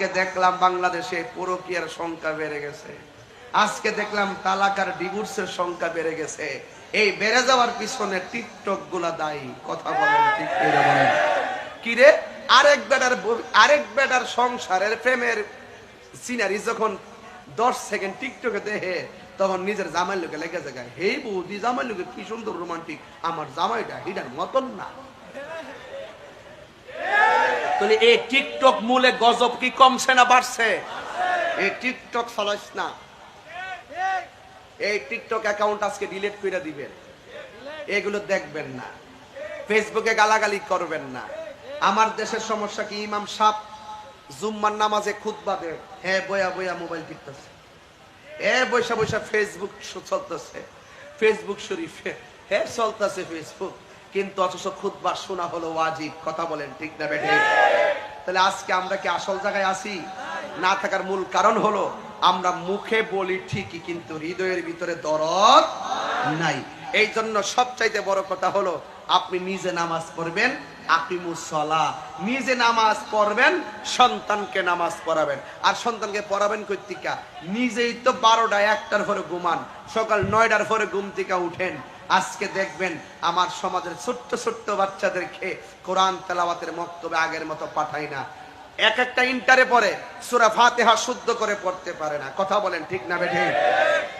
আজকে দেখলাম বাংলাদেশে পরকীয়ার সংখ্যা বেড়ে গেছে। আজকে দেখলাম তালাকার ডিভোর্সের সংখ্যা বেড়ে গেছে। এই বেড়ে যাওয়ার পিছনে টিকটকগুলা দায়ী। কথা বলেন কিরে আরেক বেটার আরেক বেটার সংসারের প্রেমের সিনারি যখন দশ সেকেন্ড টিকটকে দেখে, তখন নিজের জামাই লোকে লেগে যায় হে বৌদি জামাই লোকে কি সুন্দর রোমান্টিক আমার জামাইটা হিটার মতন না। তাহলে এই টিকটক মূলে গজব কি কমছে না বাড়ছে? এই টিকটক ফলাইস না। এই টিকটক অ্যাকাউন্ট আজকে ডিলিট করে দিবেন। এগুলো দেখবেন না। ফেসবুকে গালাগালি করবেন না। আমার দেশের সমস্যা কি? ইমাম সাপ জুম্মার নামাজে খুতবা দেয়। হ্যাঁ বয়া বয়া মোবাইল টিপতেছে। এ বৈশা বৈশা ফেসবুক চলতেছে। ফেসবুক শরীফে। হ্যাঁ চলতেছে ফেসবুক। কিন্তু অথচ খুতবা শোনা হলো ওয়াজিব। কথা বলেন, ঠিক না বেঠে? তাহলে আজকে আমরা কি আসল জায়গায় আসি না থাকার মূল কারণ হলো, আমরা মুখে বলি ঠিকই, কিন্তু হৃদয়ের ভিতরে দরদ নাই। এই জন্য সবচাইতে বড় কথা হলো, আপনি নিজে নামাজ পড়বেন আকিমুসলা নিজে নামাজ পড়বেন, সন্তানকে নামাজ পড়াবেন। আর সন্তানকে পড়াবেন কর্তিকা নিজেই তো বারোটা একটার পরে ঘুমান, সকাল নয়টার পরে ঘুম থেকে উঠেন। আজকে দেখবেন আমার সমাজের ছোট্ট ছোট্ট বাচ্চাদেরকে কোরআন তেলাওয়াতের মক্তবে আগের মতো পাঠাই না। এক একটা ইন্টারে পরে সুরা ফাতেহা শুদ্ধ করে পড়তে পারে না। কথা বলেন ঠিক না বেঠে?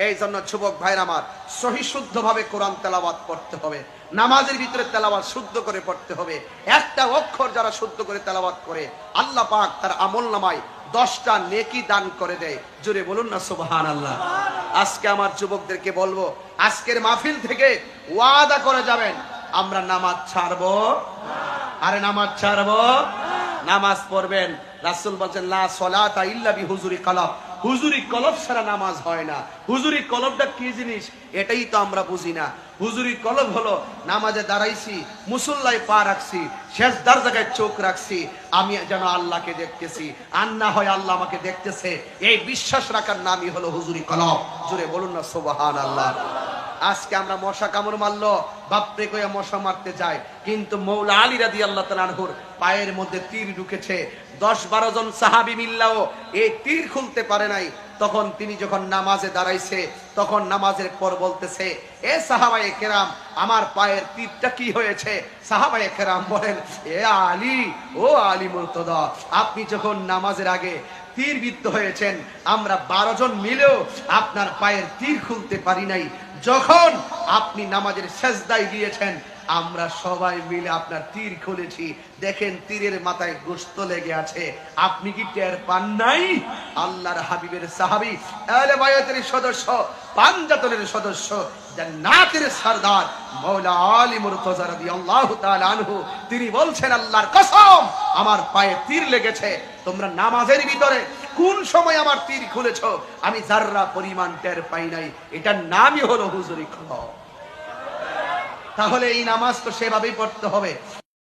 এই জন্য যুবক ভাইরা আমার, সহি শুদ্ধ ভাবে কোরআন তেলাওয়াত পড়তে হবে। নামাজের ভিতরে তেলাওয়াত শুদ্ধ করে পড়তে হবে। একটা অক্ষর যারা শুদ্ধ করে তেলাওয়াত করে, আল্লাহ পাক তার আমল নামায় দশটা নেকি দান করে দেয়। জুড়ে বলুন না সুবহান আল্লাহ আজকে আমার যুবকদেরকে বলব আজকের মাহফিল থেকে ওয়াদা করে যাবেন, আমরা নামাজ ছাড়বো। আরে নামাজ ছাড়বো। নামাজ পড়বেন। রাসূল বলছেন, লা সলাতা ইল্লা হুজুরি কলব। হুজুরি কলব ছাড়া নামাজ হয় না। হুজুরি কলবটা কি জিনিস? এটাই তো আমরা বুঝি না। হুজুরি কলব হলো, নামাজে দাঁড়াইছি, মুসল্লায় পা রাখছি শেষ দার জায়গায় চোখ রাখছি, আমি যেন আল্লাহকে দেখতেছি। আর না হয় আল্লাহ আমাকে দেখতেছে। এই বিশ্বাস রাখার নামই হলো হুজুরি কলব। জুড়ে বলুন না সুবহান আল্লাহ আজকে আমরা মশা কামড় মারলো, বাপরে কয়ে মশা মারতে যাই কিন্তু মৌলা আলী রাদি আল্লাহ তালানহুর পায়ের মধ্যে তীর ঢুকেছে। দশ বারো জন সাহাবি মিল্লাও এই তীর খুলতে পারে নাই। তখন তিনি যখন নামাজে দাঁড়াইছে, তখন নামাজের পর বলতেছে, এ সাহাবায়ে কেরাম, আমার পায়ের তীরটা কি হয়েছে? সাহাবায়ে কেরাম বলেন, এ আলী, ও আলী মুর্তদা, আপনি যখন নামাজের আগে তীরবিদ্ধ হয়েছেন, আমরা বারো জন মিলেও আপনার পায়ের তীর খুলতে পারি নাই। যখন আপনি নামাজের শেষদায় গিয়েছেন আমরা সবাই মিলে আপনার তীর খুলেছি। দেখেন তীরের মাথায় গোস্ত লেগে আছে। আপনি কি টের পান নাই? আল্লাহর হাবিবের সাহাবি বায়াতের সদস্য পাঞ্জাতনের সদস্য, জান্নাতের সরদার আলী রাদিয়াল্লাহু তাআলা আনহু, তিনি বলছেন, আল্লাহর কসম, আমার পায়ে তীর লেগেছে। তোমরা নামাজের ভিতরে কোন সময় আমার তীর খুলেছ? আমি যার্রা পরিমাণ টের পাই নাই, এটার নামই হলো হুজুরি খলক তাহলে এই নামাজ তো সেভাবেই পড়তে হবে।